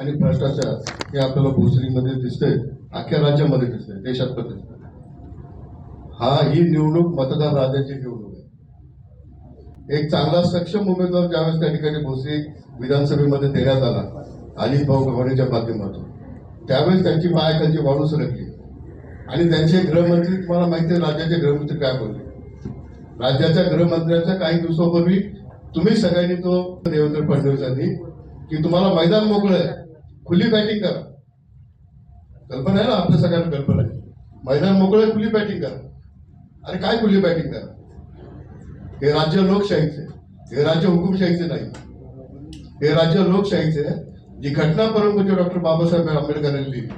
आणि भ्रष्टाचार हे आपल्याला भोसरीमध्ये दिसतंय अख्ख्या राज्यामध्ये दिसतंय देशात पण दिसतंय. हा ही निवडणूक मतदार राजाची निवडणूक आहे. एक चांगला सक्षम उमेदवार ज्यावेळेस त्या ठिकाणी भोसरी विधानसभेमध्ये देण्यात आला अजित भाऊ गव्हाणेच्या माध्यमातून त्यावेळेस त्यांची पायाखालची वाळू सरकली आणि त्यांचे गृहमंत्री तुम्हाला माहिती आहे राज्याचे गृहमंत्री काय बोलले? राज्याच्या गृहमंत्र्याच्या काही दिवसापूर्वी तुम्ही सगळ्यांनी तो देवेंद्र फडणवीसांनी की तुम्हाला मैदान मोकळं आहे. खुली बॅटिंग करा. कल्पना आहे ना आपल्या सगळ्यांना कल्पना आहे. मैदान मोकळं आहे खुली बॅटिंग करा. अरे काय खुली बॅटिंग करा? हे राज्य लोकशाहीचे हे राज्य हुकुमशाहीचे नाही. हे राज्य लोकशाहीचे आहे. जी घटना परमपूज्य डॉक्टर बाबासाहेब आंबेडकरांनी लिहिली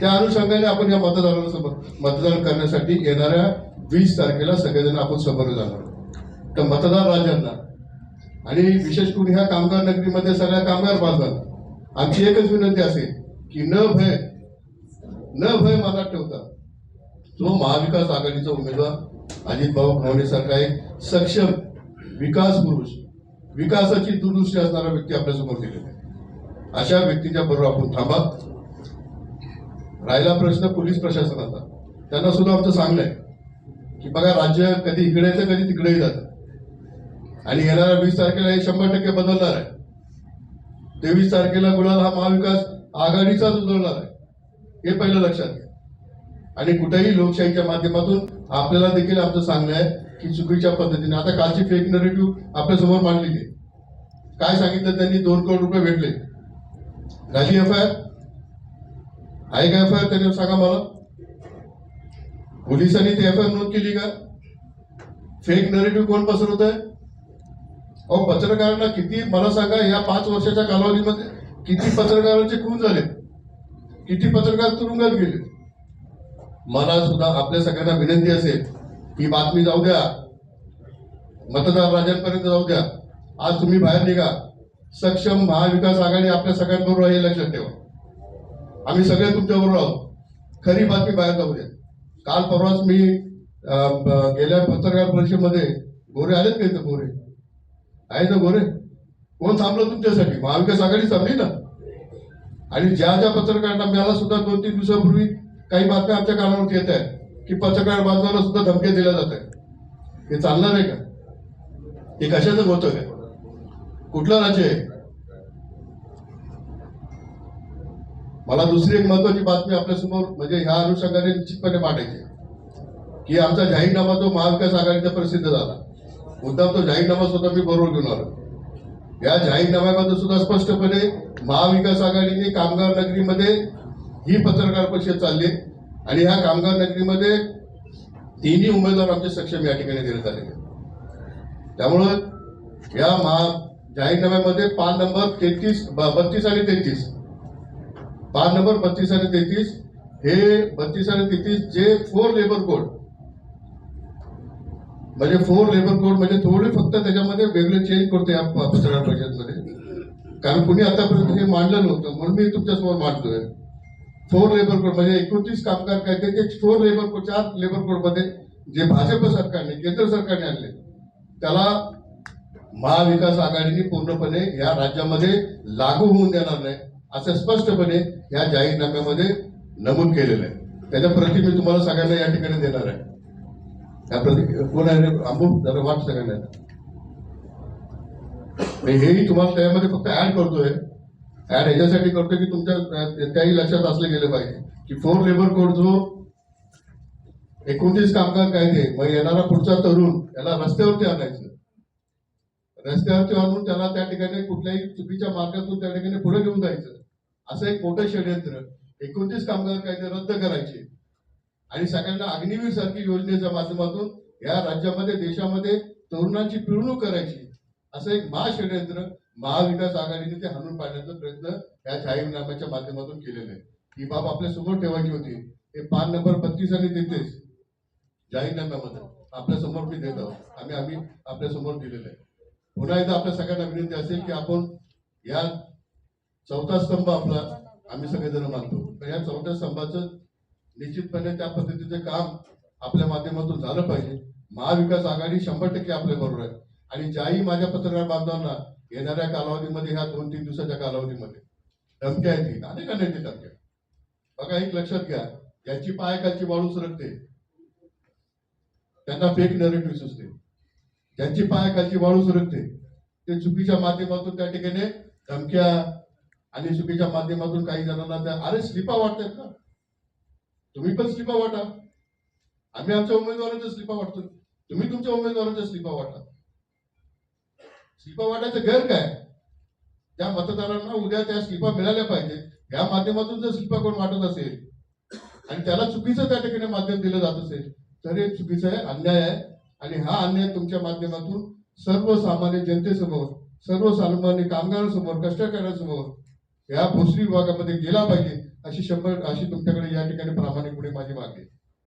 त्या अनुषंगाने आपण या मतदारांना मतदान करण्यासाठी येणाऱ्या वीस तारखेला सगळेजण आपण समोर जाणार. तर मतदार राजांना आणि विशेष करून ह्या कामगार नगरीमध्ये सगळ्या कामगार बांधवांना आमची एकच विनंती असेल की न भय न भय मनात ठेवता. जो महाविकास आघाडीचा उमेदवार अजित भाऊ भवणे सारखा एक सक्षम विकास पुरुष विकासाची दुरुस्ती असणारा व्यक्ती आपल्यासमोर दिलेला आहे. अशा व्यक्तीच्या बरोबर आपण थांबा. राहिला प्रश्न पोलीस प्रशासनाचा. त्यांना सुद्धा आमचं सांगणं आहे की बघा राज्य कधी इकडे येतं कधी तिकडेही जातं. आणि येणाऱ्या वीस तारखेला हे शंभर टक्के बदलणार आहे. तेवीस तारखेला गुलाल हा महाविकास आघाडीचाच उजळणार आहे. हे पहिलं लक्षात घ्या. आणि कुठेही लोकशाहीच्या माध्यमातून आपल्याला देखील आमचं सांगणं आहे की चुकीच्या पद्धतीने आता कालची फेक नरेटिव्ह आपल्यासमोर मांडली मांडलेली आहे काय सांगितलं त्यांनी? दोन करोड रुपये भेटले. झाली एफ आय आर आहे का एफ आय आर त्यांनी सांगा मला. पोलिसांनी ती एफ आय आर नोंद केली का? फेक नरेटिव्ह कोण पसरवत आहे अहो पत्रकारांना किती मला सांगा या पाच वर्षाच्या कालावधीमध्ये किती पत्रकारांचे खून झाले? किती पत्रकार तुरुंगात गेले? मला सुद्धा आपल्या सगळ्यांना विनंती असेल ही बातमी जाऊ द्या. मतदार राजांपर्यंत जाऊ द्या. आज तुम्ही बाहेर निघा. सक्षम महाविकास आघाडी आपल्या सगळ्यांबरोबर आहे हे लक्षात ठेवा. आम्ही सगळे तुमच्याबरोबर आहोत. खरी बातमी बाहेर जाऊ द्या. काल परवाच मी गेल्या पत्रकार परिषदेमध्ये गोरे आलेत का इथं गोरे? आहे ना गोरे? कोण थांबलं तुमच्यासाठी? महाविकास आघाडी थांबली ना? आणि ज्या ज्या पत्रकारांना मला सुद्धा दोन तीन दिवसापूर्वी काही बातम्या आमच्या कानावरती येत आहेत की पत्रकार बांधवांना सुद्धा धमक्या दिल्या जात आहेत. हे चालणार आहे का? हे कशाचं होतं काय कुठलं राज्य आहे? मला दुसरी एक महत्वाची बातमी आपल्यासमोर म्हणजे ह्या अनुषंगाने निश्चितपणे मांडायची की आमचा जाहीरनामा जो महाविकास आघाडीचा प्रसिद्ध झाला. मुद्दाम तो जाहीरनामा सुद्धा मी बरोबर घेऊन आलो. या जाहीरनाम्यामध्ये सुद्धा स्पष्टपणे महाविकास आघाडीने कामगार नगरीमध्ये ही पत्रकार परिषद चालली आणि ह्या कामगार नगरीमध्ये तिन्ही उमेदवार आमचे सक्षम या ठिकाणी देण्यात आलेले त्यामुळं या महा जाहीरनाम्यामध्ये पान नंबर तेहतीस बत्तीस आणि तेहतीस. पान नंबर बत्तीस आणि तेहतीस हे बत्तीस आणि तेहतीस जे फोर लेबर कोड म्हणजे फोर लेबर कोड म्हणजे थोडे फक्त त्याच्यामध्ये वेगळे चेंज करतो या प- पत्रकार परिषदमध्ये कारण कुणी आतापर्यंत हे मांडलं नव्हतं म्हणून मी तुमच्यासमोर मांडतोय फोर लेबर कोड म्हणजे एकोणतीस कामगार कायदे ते फोर लेबर कोड चार लेबर कोडमध्ये जे भाजप सरकारने केंद्र सरकारने आणले त्याला महाविकास आघाडीने पूर्णपणे या राज्यामध्ये लागू होऊन देणार नाही असं स्पष्टपणे या जाहीरनाम्यामध्ये नमूद केलेलं आहे. त्याच्या प्रति मी तुम्हाला सगळ्यांना या ठिकाणी देणार आहे. त्या कोण आहे? अंबू जरा वाट सगळ्यांना. हेही तुम्हाला त्यामध्ये फक्त ऍड करतोय. ऍड ह्याच्यासाठी करतोय की तुमच्या त्याही लक्षात असले गेले पाहिजे. की फोर लेबर कोड जो एकोणतीस कामगार कायदे मग येणारा पुढचा तरुण याला रस्त्यावरती आणायचं. रस्त्यावरती आणून त्याला त्या ठिकाणी कुठल्याही चुकीच्या मार्गातून त्या ठिकाणी पुढे घेऊन जायचं. असं एक मोठं षडयंत्र. एकोणतीस कामगार कायदे रद्द करायचे. आणि सगळ्यांना अग्निवीर सारखी योजनेच्या माध्यमातून या राज्यामध्ये देशामध्ये तरुणांची पिळवणूक करायची. असं एक महाषडयंत्र महाविकास आघाडीने ते हाणून पाडण्याचा प्रयत्न या जाहीरनाम्याच्या माध्यमातून केलेला आहे. ही बाब आपल्यासमोर ठेवायची होती. हे पान नंबर बत्तीस आणि तेहतीस. जाहीरनाम्यामध्ये. आपल्यासमोर मी देत आहोत. आम्ही आम्ही आपल्यासमोर दिलेलं आहे. पुन्हा एकदा आपल्या सगळ्यांना विनंती असेल की आपण या चौथा स्तंभ आपला आम्ही सगळेजण मानतो. तर या चौथ्या स्तंभाचं निश्चितपणे त्या पद्धतीचं काम आपल्या माध्यमातून झालं पाहिजे. महाविकास आघाडी शंभर टक्के आपल्या बरोबर आहे. आणि ज्याही माझ्या पत्रकार बांधवांना येणाऱ्या कालावधीमध्ये ह्या दोन तीन दिवसाच्या कालावधीमध्ये धमक्या आहेत अनेकांना येतील धमक्या. बघा एक लक्षात घ्या ज्यांची पायाखालची वाळू सरकते त्यांना फेक नरेटिव्ह सुचते. ज्यांची पायाखालची वाळू सरकते ते चुकीच्या माध्यमातून त्या ठिकाणी धमक्या आणि चुकीच्या माध्यमातून काही जणांना त्या अरे स्लिपा वाटतात ना तुम्ही पण स्लिपा वाटा. आम्ही आमच्या उमेदवारांच्या स्लिपा वाटतो तुम्ही तुमच्या उमेदवारांच्या स्लिपा वाटा. स्लिपा वाटायचं गैर काय? त्या मतदारांना उद्या त्या स्लिपा मिळाल्या पाहिजेत या माध्यमातून जर स्लिपा कोण वाटत असेल आणि त्याला चुकीचं त्या ठिकाणी माध्यम दिलं जात असेल तर हे चुकीचं आहे अन्याय आहे. आणि हा अन्याय तुमच्या माध्यमातून सर्वसामान्य जनतेसमोर सर्वसामान्य कामगारांसमोर कष्टकऱ्यांसमोर या भोसरी विभागामध्ये गेला पाहिजे अशी शंभर अशी तुमच्याकडे या ठिकाणी प्रामाणिकपणे माझी मागणी आहे.